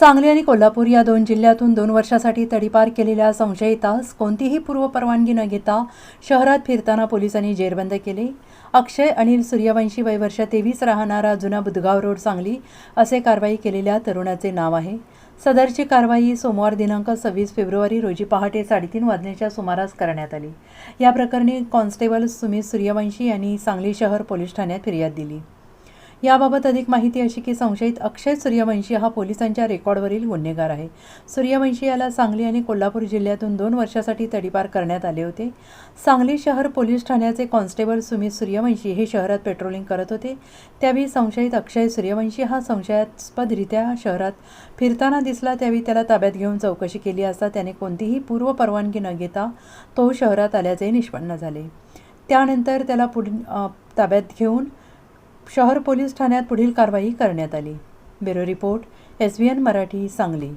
सांगली आणि कोल्हापूर या दोन जिल्ह्यातून दोन वर्षासाठी तडीपार केलेल्या संशयितास कोणतीही पूर्वपरवानगी न घेता शहरात फिरताना पोलिसांनी जेरबंद केले. अक्षय अनिल सूर्यवंशी वय वर्ष तेवीस राहणारा जुना बुदगाव रोड सांगली असे कारवाई केलेल्या तरुणाचे नाव आहे. सदरची कारवाई सोमवार दिनांक सव्वीस फेब्रुवारी रोजी पहाटे साडेतीन वाजण्याच्या सुमारास करण्यात आली. या प्रकरणी कॉन्स्टेबल सुमित सूर्यवंशी यांनी सांगली शहर पोलीस ठाण्यात फिर्याद दिली. याबाबत अधिक माहिती अशी की संशयित अक्षय सूर्यवंशी हा पोलिसांच्या रेकॉर्डवरील गुन्हेगार आहे. सूर्यवंशी याला सांगली आणि कोल्हापूर जिल्ह्यातून दोन वर्षासाठी तडीपार करण्यात आले होते. सांगली शहर पोलीस ठाण्याचे कॉन्स्टेबल सुमित सूर्यवंशी हे शहरात पेट्रोलिंग करत होते. त्यावेळी संशयित अक्षय सूर्यवंशी हा संशयास्पदरित्या शहरात फिरताना दिसला. त्यावेळी त्याला ताब्यात घेऊन चौकशी केली असता त्याने कोणतीही पूर्वपरवानगी न घेता तो शहरात आल्याचे निष्पन्न झाले. त्यानंतर त्याला पुढ ताब्यात घेऊन शहर पोलीस ठाण्यात पुढील कारवाई करण्यात आली. Bureau report S V N Marathi Sangli.